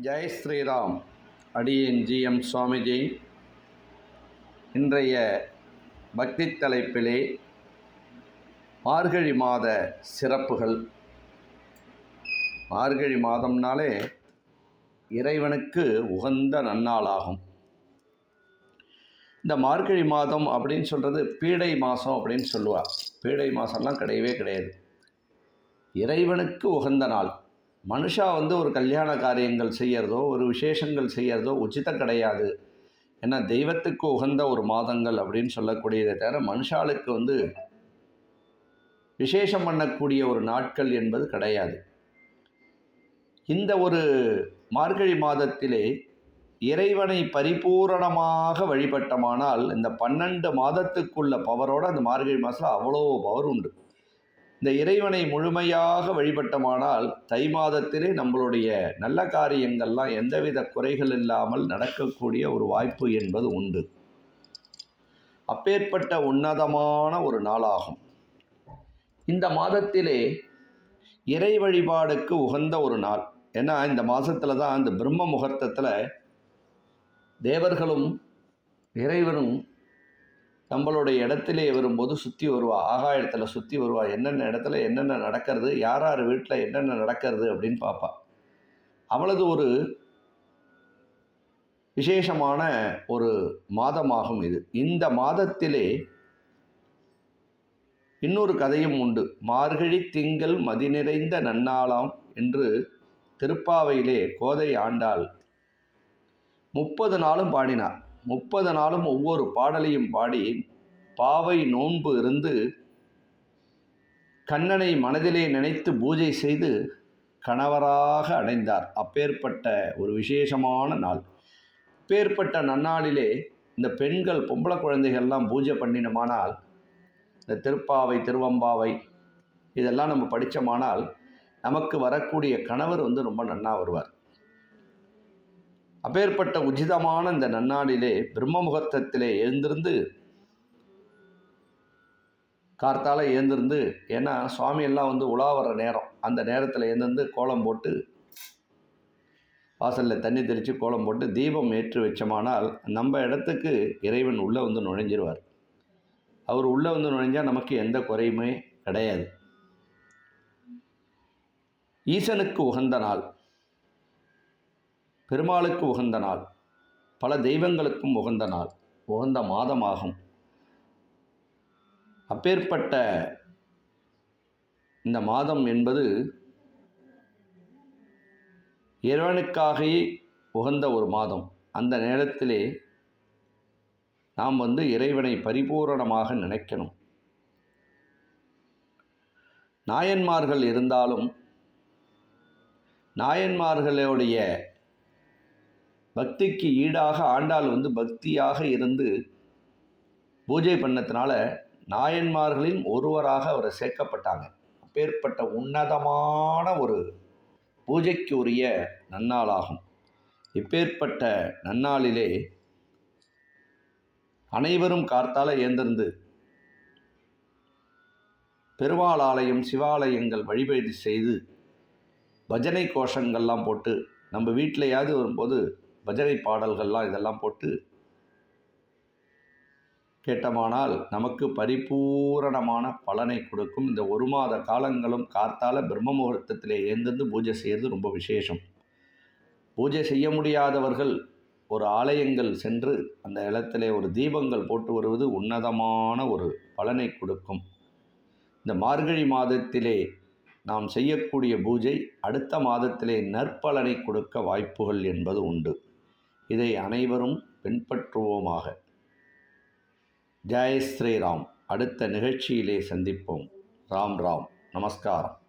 ஜெய் ஸ்ரீராம். அடியேன் ஜிஎம் சுவாமிஜி. இன்றைய பக்தி தலைப்பிலே மார்கழி மாத சிறப்புகள். மார்கழி மாதம்னாலே இறைவனுக்கு உகந்த நன்னாளாகும். இந்த மார்கழி மாதம் அப்படின்னு சொல்கிறது பீடை மாதம் அப்படின்னு சொல்லுவார் பீடை மாதம்லாம் கிடையவே கிடையாது. இறைவனுக்கு உகந்த நாள். மனுஷா வந்து ஒரு கல்யாண காரியங்கள் செய்கிறதோ ஒரு விசேஷங்கள் செய்கிறதோ உச்சிதம் கிடையாது. ஏன்னா தெய்வத்துக்கு உகந்த ஒரு மாதங்கள் அப்படின்னு சொல்லக்கூடியதை தவிர மனுஷாளுக்கு வந்து விசேஷம் பண்ணக்கூடிய ஒரு நாட்கள் என்பது கிடையாது. இந்த ஒரு மார்கழி மாதத்திலே இறைவனை பரிபூரணமாக வழிபட்டமானால் இந்த பன்னெண்டு மாதத்துக்குள்ள பவரோடு அந்த மார்கழி மாதத்தில் அவ்வளோ பவர் உண்டு. இந்த இறைவனை முழுமையாக வழிபட்டமானால் தை மாதத்திலே நம்மளுடைய நல்ல காரியங்கள்லாம் எந்தவித குறைகள் இல்லாமல் நடக்கக்கூடிய ஒரு வாய்ப்பு என்பது உண்டு. அப்பேற்பட்ட உன்னதமான ஒரு நாளாகும். இந்த மாதத்திலே இறை வழிபாடுக்கு உகந்த ஒரு நாள். ஏன்னா இந்த மாதத்தில் தான் இந்த பிரம்ம முகூர்த்தத்தில் தேவர்களும் இறைவனும் நம்மளுடைய இடத்திலே வரும்போது சுற்றி வருவா ஆகாயத்தில் சுற்றி வருவா. என்னென்ன இடத்துல என்னென்ன நடக்கிறது யார் யார் வீட்டில் என்னென்ன நடக்கிறது அப்படின்னு பார்ப்பா அவளது ஒரு விசேஷமான ஒரு மாதமாகும் இது. இந்த மாதத்திலே இன்னொரு கதையும் உண்டு. மார்கழி திங்கள் மதி நிறைந்த நன்னாளாம் என்று திருப்பாவையிலே கோதை ஆண்டாள். முப்பது நாளும் பாடினார் முப்பது நாளும் ஒவ்வொரு பாடலையும் பாடி பாவை நோன்பு இருந்து கண்ணனை மனதிலே நினைத்து பூஜை செய்து கணவராக அடைந்தார். அப்பேற்பட்ட ஒரு விசேஷமான நாள். அப்பேற்பட்ட நன்னாளிலே இந்த பெண்கள் பொம்பளை குழந்தைகள்லாம் பூஜை பண்ணினோமானால் இந்த திருப்பாவை திருவம்பாவை இதெல்லாம் நம்ம படித்தோமானால் நமக்கு வரக்கூடிய கணவர் வந்து ரொம்ப நன்னா வருவார். அப்பேற்பட்ட உச்சிதமான இந்த நன்னாளிலே பிரம்ம முகூர்த்தத்திலே எழுந்திருந்து கார்த்தால எழுந்திருந்து ஏன்னா சுவாமி எல்லாம் வந்து உலா நேரம். அந்த நேரத்தில் எழுந்திருந்து கோலம் போட்டு வாசலில் தண்ணி தெளித்து கோலம் போட்டு தீபம் ஏற்றி வச்சோமானால் நம்ம இடத்துக்கு இறைவன் உள்ளே வந்து நுழைஞ்சிருவார். அவர் உள்ளே வந்து நுழைஞ்சால் நமக்கு எந்த குறையுமே கிடையாது. ஈசனுக்கு உகந்த நாள். பெருமாளுக்கு உகந்த நாள். பல தெய்வங்களுக்கும் உகந்த நாள். உகந்த மாதமாகும். அப்பேற்பட்ட இந்த மாதம் என்பது இறைவனுக்காகவே உகந்த ஒரு மாதம். அந்த நேரத்திலே நாம் வந்து இறைவனை பரிபூரணமாக நினைக்கணும். நாயன்மார்கள் இருந்தாலும் நாயன்மார்களுடைய பக்திக்கு ஈடாக ஆண்டாள் வந்து பக்தியாக இருந்து பூஜை பண்ணத்தினால நாயன்மார்களின் ஒருவராக அவரை சேர்க்கப்பட்டாங்க. அப்பேற்பட்ட உன்னதமான ஒரு பூஜைக்கு உரிய நன்னாளாகும். இப்பேற்பட்ட நன்னாளிலே அனைவரும் கார்த்தால ஏந்திருந்து பெருமாள் ஆலயம் சிவாலயங்கள் வழிபாடு செய்து பஜனை கோஷங்கள்லாம் போட்டு நம்ம வீட்டிலையாவது வரும்போது பஜனை பாடல்கள்லாம் இதெல்லாம் போட்டு கேட்டமானால் நமக்கு பரிபூரணமான பலனை கொடுக்கும். இந்த ஒரு மாத காலங்களும் கார்த்தால பிரம்ம முகூர்த்தத்தில் எழுந்திருந்து பூஜை செய்கிறது ரொம்ப விசேஷம். பூஜை செய்ய முடியாதவர்கள் ஒரு ஆலயங்கள் சென்று அந்த இடத்திலே ஒரு தீபங்கள் போட்டு வருவது உன்னதமான ஒரு பலனை கொடுக்கும். இந்த மார்கழி மாதத்திலே நாம் செய்யக்கூடிய பூஜை அடுத்த மாதத்திலே நற்பலனை கொடுக்க வாய்ப்புகள் என்பது உண்டு. இதை அனைவரும் பின்பற்றுவோமாக. ஜெய் ஸ்ரீராம். அடுத்த நிகழ்ச்சியிலே சந்திப்போம். ராம் ராம். நமஸ்காரம்.